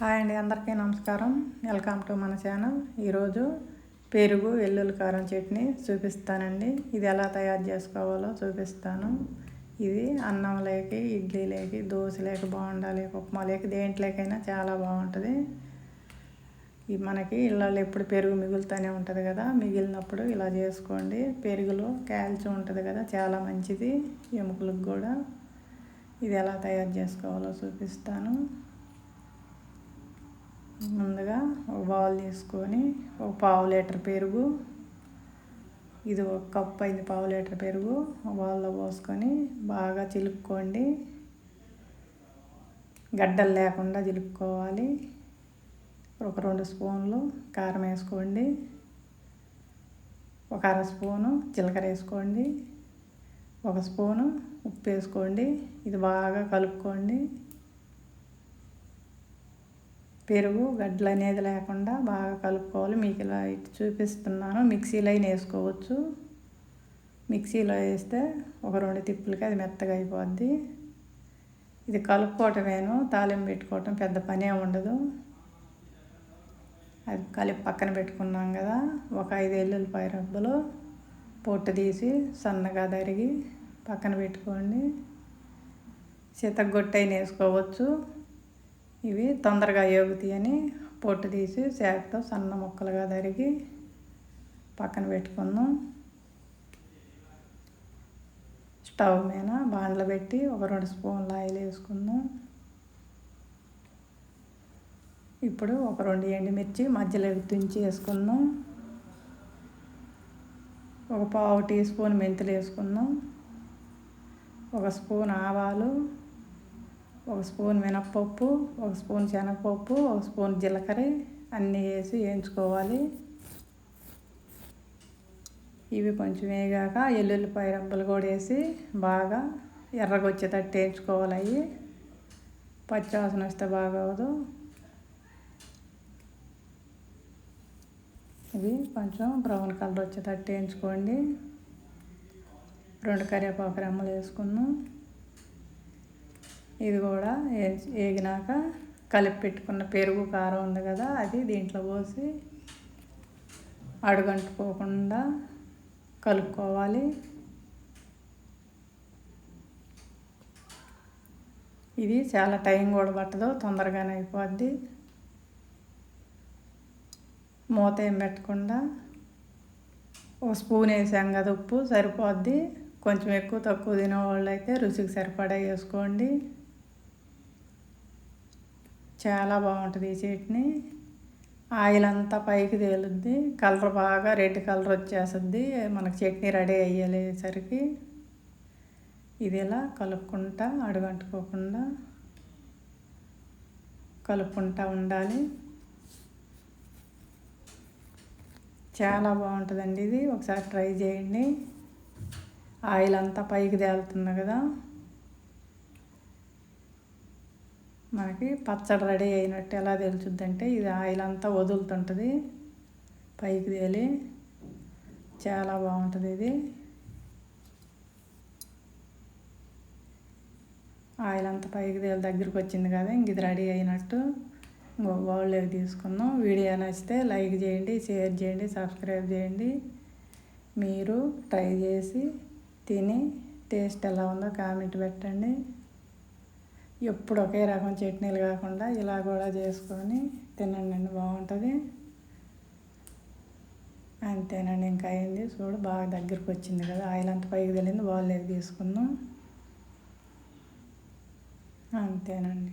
Hi అండి అందరికీ నమస్కారం. వెల్కమ్ టు మన ఛానల్. ఈరోజు పెరుగు వెల్లుల్లి కారం చట్నీ చూపిస్తానండి. ఇది ఎలా తయారు చేసుకోవాలో చూపిస్తాను. ఇది అన్నం లేక ఇడ్లీ లేక దోశ లేక బాగుండా లేక ఉప్మా లేక దేంట్లోకైనా చాలా బాగుంటుంది. ఇది మనకి ఇళ్ళల్లో ఎప్పుడు పెరుగు మిగులుతూనే ఉంటుంది కదా. మిగిలినప్పుడు ఇలా చేసుకోండి. పెరుగులో కాల్చి ఉంటుంది కదా చాలా మంచిది. ఎముకలకు కూడా. ఇది ఎలా తయారు చేసుకోవాలో చూపిస్తాను. ముందుగా ఒక బౌల్ తీసుకొని ఒక పావు లీటర్ పెరుగు ఇది ఒక కప్పు అయింది పావు లీటర్ పెరుగు బౌల్లో పోసుకొని బాగా చిలుక్కోండి. గడ్డలు లేకుండా చిలుక్కోవాలి. ఒక రెండు స్పూన్లు కారం వేసుకోండి. ఒక అర స్పూను జీలకర్ర వేసుకోండి. ఒక స్పూను ఉప్పు వేసుకోండి. ఇది బాగా కలుపుకోండి. పెరుగు గడ్డలు అనేది లేకుండా బాగా కలుపుకోవాలి. మీకు ఇలా చూపిస్తున్నాను. మిక్సీలో అయినా వేసుకోవచ్చు. మిక్సీలో వేస్తే ఒక రెండు తిప్పులకి అది మెత్తగా అయిపోద్ది. ఇది కలుపుకోవటమేను. తాలింపు పెట్టుకోవటం పెద్ద పనే ఉండదు. అది కలిపి పక్కన పెట్టుకున్నాం కదా. ఒక ఐదు ఎల్లుల్లిపాయ రబ్బలు పొట్టు తీసి సన్నగా తరిగి పక్కన పెట్టుకోండి. అయినా వేసుకోవచ్చు. ఇవి తొందరగా అని పొట్టు తీసి శాఖతో సన్న ముక్కలుగా తరిగి పక్కన పెట్టుకుందాం. స్టవ్ మీద బాండ్లు పెట్టి ఒక రెండు స్పూన్లు ఆయిల్ వేసుకుందాం. ఇప్పుడు ఒక రెండు ఎండుమిర్చి మధ్యలో తుంచి వేసుకుందాం. ఒక పావు టీ స్పూన్ మెంతులు వేసుకుందాం. ఒక స్పూన్ ఆవాలు. ఒక స్పూన్ మినప్పప్పు ఒక స్పూన్ శనగపప్పు ఒక స్పూన్ జీలకర్ర అన్నీ వేసి వేయించుకోవాలి. ఇవి కొంచెం వేగాక ఎల్లుల్లిపాయ రంపలు కూడా వేసి బాగా ఎర్రగొచ్చేటట్టు వేయించుకోవాలి అవి. పచ్చివాసన వస్తే బాగోదు ఇవి కొంచెం బ్రౌన్ కలర్ వచ్చేటట్టు వేయించుకోండి. రెండు కరివేపాకు రెమ్మలు వేసుకుందాం. ఇది కూడా వేగినాక కలిపి పెట్టుకున్న పెరుగు కారం ఉంది కదా అది దీంట్లో పోసి అడుగంటుకోకుండా కలుపుకోవాలి. ఇది చాలా టైం కూడా పట్టదు తొందరగానే అయిపోద్ది. మూత ఏం పెట్టకుండా ఒక స్పూన్ వేసాం కదా ఉప్పు సరిపోద్ది. కొంచెం ఎక్కువ తక్కువ తినేవాళ్ళు అయితే రుచికి సరిపడా వేసుకోండి. చాలా బాగుంటుంది ఈ చట్నీ. ఆయిల్ అంతా పైకి తేలుద్ది. కలర్ బాగా రెడ్ కలర్ వచ్చేస్తుంది. మనకు చట్నీ రెడీ అయ్యేసరికి ఇది ఇలా కలుపుకుంటా అడుగంటుకోకుండా కలుపుకుంటా ఉండాలి. చాలా బాగుంటుందండి ఇది. ఒకసారి ట్రై చేయండి. ఆయిల్ అంతా పైకి తేలుతుంది కదా. మనకి పచ్చడి రెడీ అయినట్టు ఎలా తెలుసుద్దంటే ఇది ఆయిల్ అంతా వదులుతుంటుంది. పైకి తేలి చాలా బాగుంటుంది ఇది. ఆయిల్ అంతా పైకి తేలి దగ్గరికి వచ్చింది కదా ఇంక ఇది రెడీ అయినట్టు బౌల్లోకి తీసుకుందాం. వీడియో నచ్చితే లైక్ చేయండి షేర్ చేయండి సబ్స్క్రైబ్ చేయండి. మీరు ట్రై చేసి తిని టేస్ట్ ఎలా ఉందో కామెంట్ పెట్టండి. ఎప్పుడు ఒకే రకం చట్నీలు కాకుండా ఇలా కూడా చేసుకొని తినండి బాగుంటుంది. అంతేనండి ఇంకా అయింది. చూడు బాగా దగ్గరికి వచ్చింది కదా. ఆయిల్ అంత పైకి తెలియదు బాగాలేదు తీసుకుందాం. అంతేనండి.